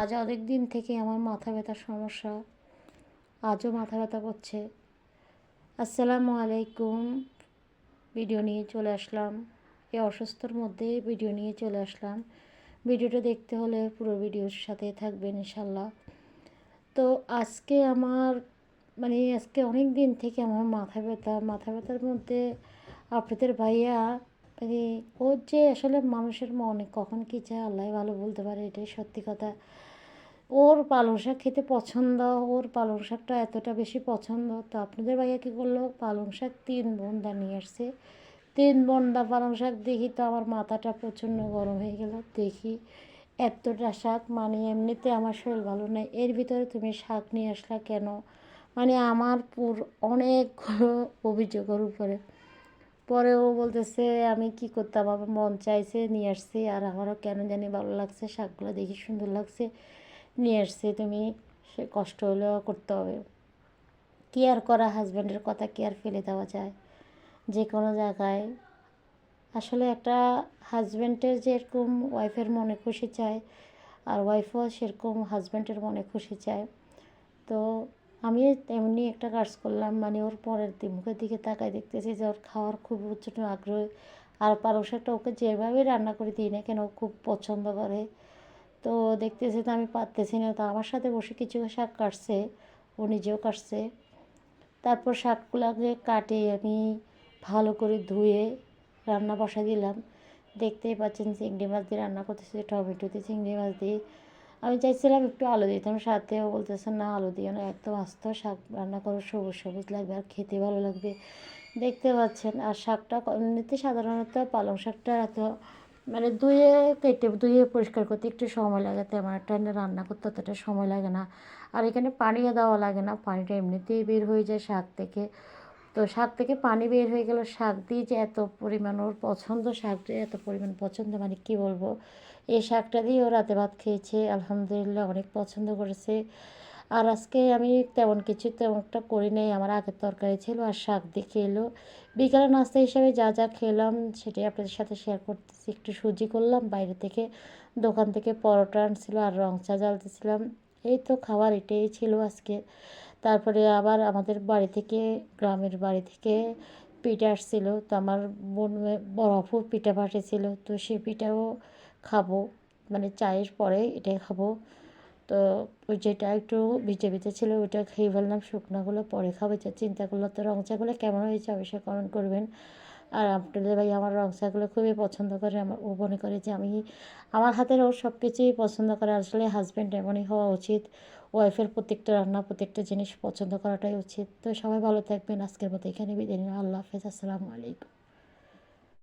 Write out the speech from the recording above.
আজ অনেক দিন থেকে আমার মাথা ব্যথার সমস্যা। আজও মাথা ব্যথা করছে। আসসালামু আলাইকুম। ভিডিও নিয়ে চলে আসলাম। এই অসুস্থর মধ্যে ভিডিও নিয়ে চলে আসলাম। ভিডিওটা দেখতে হলে পুরো ভিডিওর সাথে থাকবেন ইনশাল্লাহ তো আজকে আমার মানে আজকে অনেক দিন থেকে আমার মাথা ব্যথা, মাথা ব্যথার মধ্যে আপনাদের ভাইয়া ওর যে আসলে মানুষের মনে কখন কী চায় আল্লাহ ভালো বলতে পারে, এটাই সত্যি কথা। ওর পালং শাক খেতে পছন্দ, ওর পালং শাকটা এতটা বেশি পছন্দ। তো আপনাদের ভাইয়া কী করল? পালং শাক তিন বন্দা নিয়ে আসছে। তিন বন্দা পালং শাক দেখি তো আমার মাথাটা প্রচণ্ড গরম হয়ে গেল। দেখি এতটা শাক মানে এমনিতে আমার শরীর ভালো নেই। এর ভিতরে তুমি শাক নিয়ে আসলা কেন? মানে আমার পুর অনেকগুলো অভিযোগ ওর উপরে। পরে ও বলতেছে, আমি কি করতাম? আমার মন চাইছে নিয়ে আসছি। আর আমারও কেন জানি ভালো লাগছে, শাকগুলো দেখি সুন্দর লাগছে, নিয়ে আসছি। তুমি সে কষ্ট হলেও করতে হবে। কেয়ার করা? হাজব্যান্ডের কথা কেয়ার ফেলে দেওয়া যায়? যে কোনো জায়গায়। আসলে একটা হাজব্যান্ডের যেরকম ওয়াইফের মনে খুশি চায়, আর ওয়াইফও সেরকম হাজব্যান্ডের মনে খুশি চায়। তো আমি তেমনি একটা কাজ করলাম মানে ওর পরের মুখের দিকে তাকায় দেখতেছি যে ওর খাওয়ার খুব প্রচণ্ড আগ্রহ। আর শাকটা ওকে যেভাবে রান্না করে দিই না কেন, ও খুব পছন্দ করে। তো দেখতেছি তো আমি পারতেছি না, তো আমার সাথে বসে কিছু শাক কাটছে, ও নিজেও কাটছে। তারপর শাকগুলোকে কাটে আমি ভালো করে ধুয়ে রান্না বসা দিলাম। দেখতেই পাচ্ছেন চিংড়ি মাছ দিয়ে রান্না করতেছি, টমেটো দিয়ে চিংড়ি মাছ দিয়ে। আমি চাইছিলাম একটু আলু দিতাম ও বলতেছে, না, আলু দিও না একদম আস্ত শাক রান্না করো, সবুজ সবুজ লাগবে আর খেতে ভালো লাগবে। দেখতে পাচ্ছেন, আর শাকটা এমনিতে সাধারণত পালং শাকটা এত মানে ধুয়ে কেটে, ধুয়ে পরিষ্কার করতে একটু সময় লাগে, তেমন একটা রান্না করতে অতটা সময় লাগে না। আর এখানে পানিও দেওয়া লাগে না, পানিটা এমনিতেই বের হয়ে যায় শাক থেকে। তো শাক থেকে পানি বের হয়ে গেল। শাক দিয়ে যে এত পরিমাণ ওর পছন্দ শাক দিয়ে এত পরিমাণ পছন্দ মানে কি বলব? এই শাকটা দিয়ে ও রাতে ভাত খেয়েছে, আলহামদুলিল্লাহ অনেক পছন্দ করেছে। আর আজকে আমি তেমন কিছু তেমনটা করি নাই, আমার আগের তরকারি ছিল আর শাক দিয়ে খেলো। বিকালে নাস্তা হিসাবে যা যা খেলাম সেটাই আপনাদের সাথে শেয়ার করতেছি। একটু সুজি করলাম, বাইরে থেকে দোকান থেকে পরোটা আনছিল আর রং চা জ্বালতেছিলাম। এই তো খাবার এটাই ছিল আজকে। তারপরে আবার আমাদের বাড়ি থেকে, গ্রামের বাড়ি থেকে পিঠা আসছিল। তো আমার বোন বড় আপু পিঠা পাঠিয়েছিল। তো সে পিঠাও খাব মানে চায়ের পরে এটাই খাব। তো ওই যেটা একটু ভিজে ভিজে ছিল, ওইটা খেয়ে ফেললাম। শুকনাগুলো পরে খাব। চিন্তা করল তো রং চাগুলো কেমন হয়েছে? অবশ্যই কমেন্ট করবেন। আর আবদুল্লা ভাই আমার চাগুলো খুবই পছন্দ করে, আমার ও মনে করে যে আমি আমার হাতের ওর সব কিছুই পছন্দ করে। আসলে হাজব্যান্ড এমনই হওয়া উচিত ওয়াইফের প্রত্যেকটা রান্না, প্রত্যেকটা জিনিস পছন্দ করাটাই উচিত। তো সবাই ভালো থাকবেন, আজকের মতো এখানে বিদায় আল্লাহ হাফেজ, আসসালামু আলাইকুম।